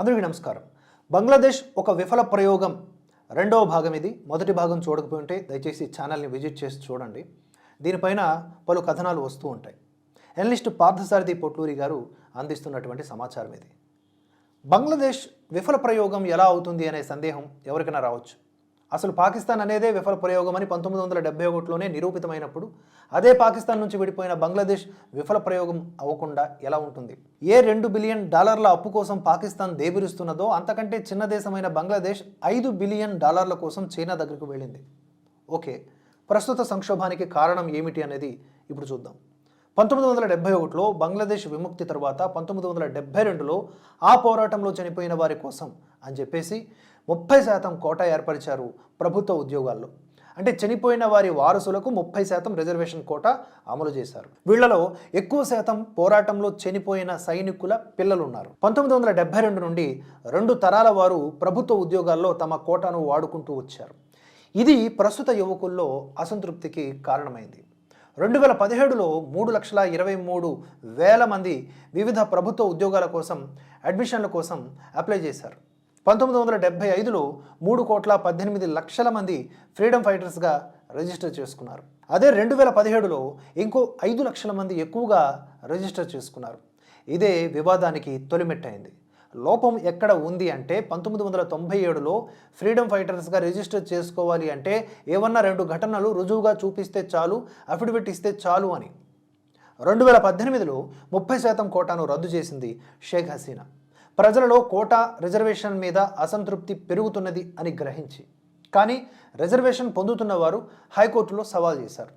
అందరికీ నమస్కారం. బంగ్లాదేశ్ ఒక విఫల ప్రయోగం. రెండవ భాగం ఇది. మొదటి భాగం చూడకపోయి ఉంటే దయచేసి ఛానల్ని విజిట్ చేసి చూడండి. దీనిపైన పలు కథనాలు వస్తూ ఉంటాయి. ఎనలిస్ట్ పార్థసారథి పొట్లూరి గారు అందిస్తున్నటువంటి సమాచారం ఇది. బంగ్లాదేశ్ విఫల ప్రయోగం ఎలా అవుతుంది అనే సందేహం ఎవరికైనా రావచ్చు? అసలు పాకిస్తాన్ అనేదే విఫల ప్రయోగం అని పంతొమ్మిది వందల డెబ్బై ఒకటిలోనే నిరూపితమైనప్పుడు అదే పాకిస్తాన్ నుంచి విడిపోయిన బంగ్లాదేశ్ విఫల ప్రయోగం అవ్వకుండా ఎలా ఉంటుంది? ఏ రెండు బిలియన్ డాలర్ల అప్పు కోసం పాకిస్తాన్ దేబిరుస్తున్నదో అంతకంటే చిన్న దేశమైన బంగ్లాదేశ్ ఐదు బిలియన్ డాలర్ల కోసం చైనా దగ్గరకు వెళ్ళింది. ఓకే ప్రస్తుత సంక్షోభానికి కారణం ఏమిటి అనేది ఇప్పుడు చూద్దాం. పంతొమ్మిది వందల డెబ్బై ఒకటిలో బంగ్లాదేశ్ విముక్తి తర్వాత పంతొమ్మిది వందల డెబ్బై రెండులో ఆ పోరాటంలో చనిపోయిన వారి కోసం అని చెప్పేసి ముప్పై శాతం కోటా ఏర్పరిచారు ప్రభుత్వ ఉద్యోగాల్లో. అంటే చనిపోయిన వారి వారసులకు ముప్పై శాతం రిజర్వేషన్ కోటా అమలు చేశారు. వీళ్ళలో ఎక్కువ శాతం పోరాటంలో చనిపోయిన సైనికుల పిల్లలు ఉన్నారు పంతొమ్మిది వందల డెబ్బై రెండు నుండి రెండు తరాల వారు ప్రభుత్వ ఉద్యోగాల్లో తమ కోటాను వాడుకుంటూ వచ్చారు. ఇది ప్రస్తుత యువకుల్లో అసంతృప్తికి కారణమైంది. రెండు వేల పదిహేడులో మూడు లక్షల ఇరవై మూడు వేల మంది వివిధ ప్రభుత్వ ఉద్యోగాల కోసం అడ్మిషన్ల కోసం అప్లై చేశారు. పంతొమ్మిది వందల డెబ్బై ఐదులో మూడు కోట్ల పద్దెనిమిది లక్షల మంది ఫ్రీడమ్ ఫైటర్స్గా రిజిస్టర్ చేసుకున్నారు. అదే రెండు వేల పదిహేడులో ఇంకో ఐదు లక్షల మంది ఎక్కువగా రిజిస్టర్ చేసుకున్నారు. ఇదే వివాదానికి తొలిమెట్టయింది. లోపం ఎక్కడ ఉంది అంటే పంతొమ్మిది వందల తొంభై ఏడులో ఫ్రీడమ్ ఫైటర్స్గా రిజిస్టర్ చేసుకోవాలి అంటే ఏమన్నా రెండు ఘటనలు రుజువుగా చూపిస్తే చాలు అఫిడవిట్ ఇస్తే చాలు అని. రెండు వేల పద్దెనిమిదిలో ముప్పై శాతం కోటాను రద్దు చేసింది షేక్ హసీనా. ప్రజలలో కోటా రిజర్వేషన్ మీద అసంతృప్తి పెరుగుతున్నది అని గ్రహించి కానీ రిజర్వేషన్ పొందుతున్న వారు హైకోర్టులో సవాల్ చేశారు.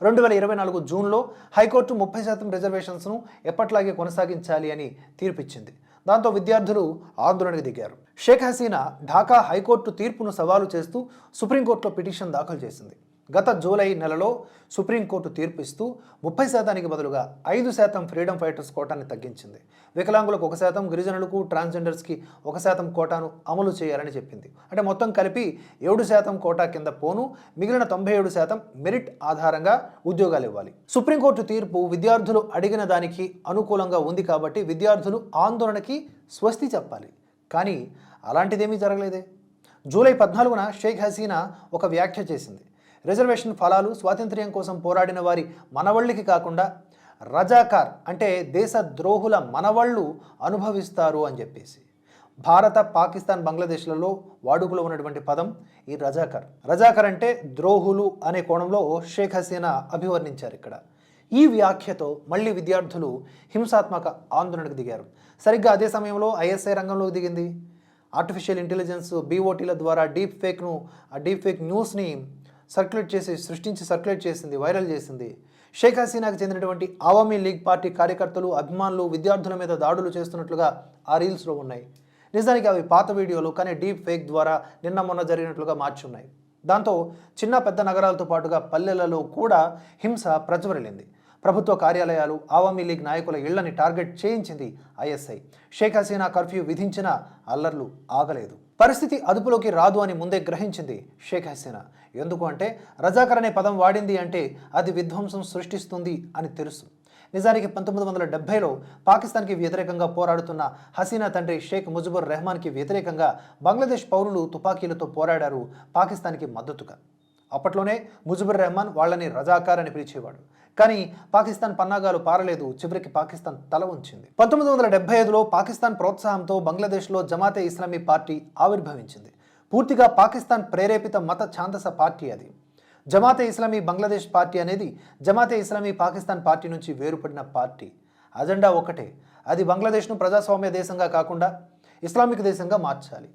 రెండు వేల ఇరవై నాలుగు జూన్లో హైకోర్టు ముప్పై శాతం రిజర్వేషన్స్ను ఎప్పట్లాగే కొనసాగించాలి అని తీర్పిచ్చింది. దాంతో విద్యార్థులు ఆందోళనకు దిగారు. షేక్ హసీనా ఢాకా హైకోర్టు తీర్పును సవాలు చేస్తూ సుప్రీంకోర్టులో పిటిషన్ దాఖలు చేసింది. గత జూలై నెలలో సుప్రీంకోర్టు తీర్పు ఇస్తూ ముప్పై శాతానికి బదులుగా ఐదు శాతం ఫ్రీడమ్ ఫైటర్స్ కోటాన్ని తగ్గించింది. వికలాంగులకు ఒక శాతం గిరిజనులకు ట్రాన్స్జెండర్స్కి ఒక శాతం కోటాను అమలు చేయాలని చెప్పింది. అంటే మొత్తం కలిపి ఏడు శాతం కోటా కింద పోను మిగిలిన తొంభై ఏడు శాతం మెరిట్ ఆధారంగా ఉద్యోగాలు ఇవ్వాలి. సుప్రీంకోర్టు తీర్పు విద్యార్థులు అడిగిన దానికి అనుకూలంగా ఉంది కాబట్టి విద్యార్థులు ఆందోళనకి స్వస్తి చెప్పాలి. కానీ అలాంటిదేమీ జరగలేదే. జూలై పద్నాలుగున షేక్ హసీనా ఒక వ్యాఖ్య చేసింది. రిజర్వేషన్ ఫలాలు స్వాతంత్ర్యం కోసం పోరాడిన వారి మనవళ్ళకి కాకుండా రజాకార్ అంటే దేశ ద్రోహుల మనవళ్ళు అనుభవిస్తారు అని చెప్పేసి. భారత పాకిస్తాన్ బంగ్లాదేశ్లలో వాడుకలో ఉన్నటువంటి పదం ఈ రజాకర్. రజాకర్ అంటే ద్రోహులు అనే కోణంలో షేక్ హసీనా అభివర్ణించారు ఇక్కడ. ఈ వ్యాఖ్యతో మళ్ళీ విద్యార్థులు హింసాత్మక ఆందోళనకు దిగారు. సరిగ్గా అదే సమయంలో ఐఎస్ఐ రంగంలోకి దిగింది. ఆర్టిఫిషియల్ ఇంటెలిజెన్స్ బీఓటీల ద్వారా డీప్ ఫేక్ను ఆ డీప్ ఫేక్ న్యూస్ని సర్క్యులేట్ చేసి సృష్టించి సర్క్యులేట్ చేసింది వైరల్ చేసింది. షేక్ హసీనాకు చెందినటువంటి ఆవామీ లీగ్ పార్టీ కార్యకర్తలు అభిమానులు విద్యార్థుల మీద దాడులు చేస్తున్నట్లుగా ఆ రీల్స్లో ఉన్నాయి. నిజానికి అవి పాత వీడియోలు కానీ డీప్ ఫేక్ ద్వారా నిన్న మొన్న జరిగినట్లుగా మార్చున్నాయి. దాంతో చిన్న పెద్ద నగరాలతో పాటుగా పల్లెలలో కూడా హింస ప్రజ్వరిల్లింది. ప్రభుత్వ కార్యాలయాలు ఆవామీ లీగ్ నాయకుల ఇళ్ళని టార్గెట్ చేయించింది ఐఎస్ఐ. షేక్ హసీనా కర్ఫ్యూ విధించిన అల్లర్లు ఆగలేదు. పరిస్థితి అదుపులోకి రాదు అని ముందే గ్రహించింది షేక్ హసీనా. ఎందుకు అంటే రజాకర్ అనే పదం వాడింది అంటే అది విధ్వంసం సృష్టిస్తుంది అని తెలుసు. నిజానికి పంతొమ్మిది వందల డెబ్బైలో పాకిస్తాన్కి వ్యతిరేకంగా పోరాడుతున్న హసీనా తండ్రి షేక్ ముజిబుర్ రెహమాన్కి వ్యతిరేకంగా బంగ్లాదేశ్ పౌరులు తుపాకీలతో పోరాడారు పాకిస్తాన్కి మద్దతుగా. అప్పట్లోనే ముజిబుర్ రెహమాన్ వాళ్ళని రజాకార్ అని పిలిచేవాడు. కానీ పాకిస్తాన్ పన్నాగాలు పారలేదు. చివరికి పాకిస్తాన్ తల ఉంచింది పంతొమ్మిది వందల డెబ్బై ఐదులో పాకిస్తాన్ ప్రోత్సాహంతో బంగ్లాదేశ్లో జమాతే ఇస్లామీ పార్టీ ఆవిర్భవించింది. పూర్తిగా పాకిస్తాన్ ప్రేరేపిత మత ఛాందస పార్టీ అది. జమాతే ఇస్లామీ బంగ్లాదేశ్ పార్టీ అనేది జమాతే ఇస్లామీ పాకిస్తాన్ పార్టీ నుంచి వేరుపడిన పార్టీ. అజెండా ఒకటే అది బంగ్లాదేశ్ను ప్రజాస్వామ్య దేశంగా కాకుండా ఇస్లామిక్ దేశంగా మార్చాలి.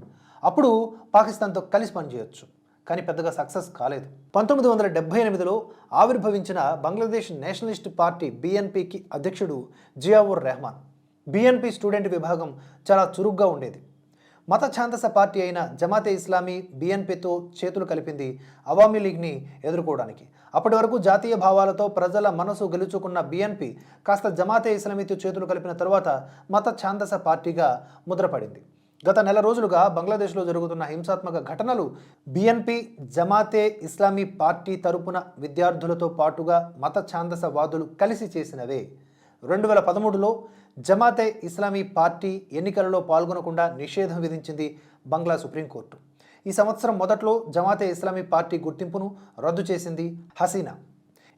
అప్పుడు పాకిస్తాన్తో కలిసి పనిచేయొచ్చు. కానీ పెద్దగా సక్సెస్ కాలేదు. పంతొమ్మిది వందల డెబ్బై ఎనిమిదిలో ఆవిర్భవించిన బంగ్లాదేశ్ నేషనలిస్ట్ పార్టీ బిఎన్పికి అధ్యక్షుడు జియావుర్ రెహమాన్. బిఎన్పి స్టూడెంట్ విభాగం చాలా చురుగ్గా ఉండేది. మత ఛాందస పార్టీ అయిన జమాతే ఇస్లామీ బిఎన్పితో చేతులు కలిపింది అవామీ లీగ్ని ఎదుర్కోవడానికి. అప్పటి వరకు జాతీయ భావాలతో ప్రజల మనసు గెలుచుకున్న బిఎన్పి కాస్త జమాతే ఇస్లామీతో చేతులు కలిపిన తరువాత మత ఛాందస పార్టీగా ముద్రపడింది. గత నెల రోజులుగా బంగ్లాదేశ్లో జరుగుతున్న హింసాత్మక ఘటనలు బిఎన్పి జమాతే ఇస్లామీ పార్టీ తరపున విద్యార్థులతో పాటుగా మత ఛాందసవాదులు కలిసి చేసినవే. రెండు వేల పదమూడులో జమాతే ఇస్లామీ పార్టీ ఎన్నికలలో పాల్గొనకుండా నిషేధం విధించింది బంగ్లా సుప్రీంకోర్టు. ఈ సంవత్సరం మొదట్లో జమాతే ఇస్లామీ పార్టీ గుర్తింపును రద్దు చేసింది హసీనా.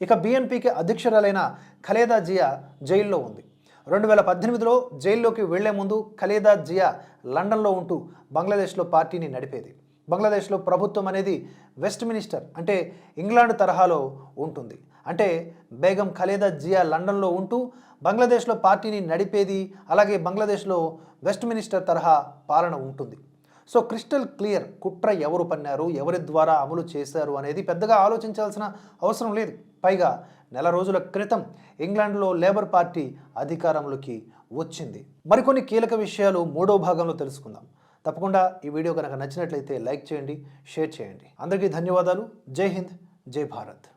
ఇక బీఎన్పీకి అధ్యక్షురాలైన ఖలేదా జియా జైల్లో ఉంది. రెండు వేల పద్దెనిమిదిలో జైల్లోకి వెళ్ళే ముందు ఖలేదా జియా లండన్లో ఉంటూ బంగ్లాదేశ్లో పార్టీని నడిపేది. బంగ్లాదేశ్లో ప్రభుత్వం అనేది వెస్ట్ మినిస్టర్ అంటే ఇంగ్లాండ్ తరహాలో ఉంటుంది. అంటే బేగం ఖలేదా జియా లండన్లో ఉంటూ బంగ్లాదేశ్లో పార్టీని నడిపేది అలాగే బంగ్లాదేశ్లో వెస్ట్ మినిస్టర్ తరహా పాలన ఉంటుంది. సో క్రిస్టల్ క్లియర్ కుట్ర ఎవరు పన్నారు ఎవరి ద్వారా అమలు చేశారు అనేది పెద్దగా ఆలోచించాల్సిన అవసరం లేదు. పైగా నెల రోజుల క్రితం ఇంగ్లాండ్లో లేబర్ పార్టీ అధికారంలోకి వచ్చింది. మరికొన్ని కీలక విషయాలు మూడో భాగంలో తెలుసుకుందాం. తప్పకుండా ఈ వీడియో కనుక నచ్చినట్లయితే లైక్ చేయండి షేర్ చేయండి. అందరికీ ధన్యవాదాలు. జై హింద్ జై భారత్.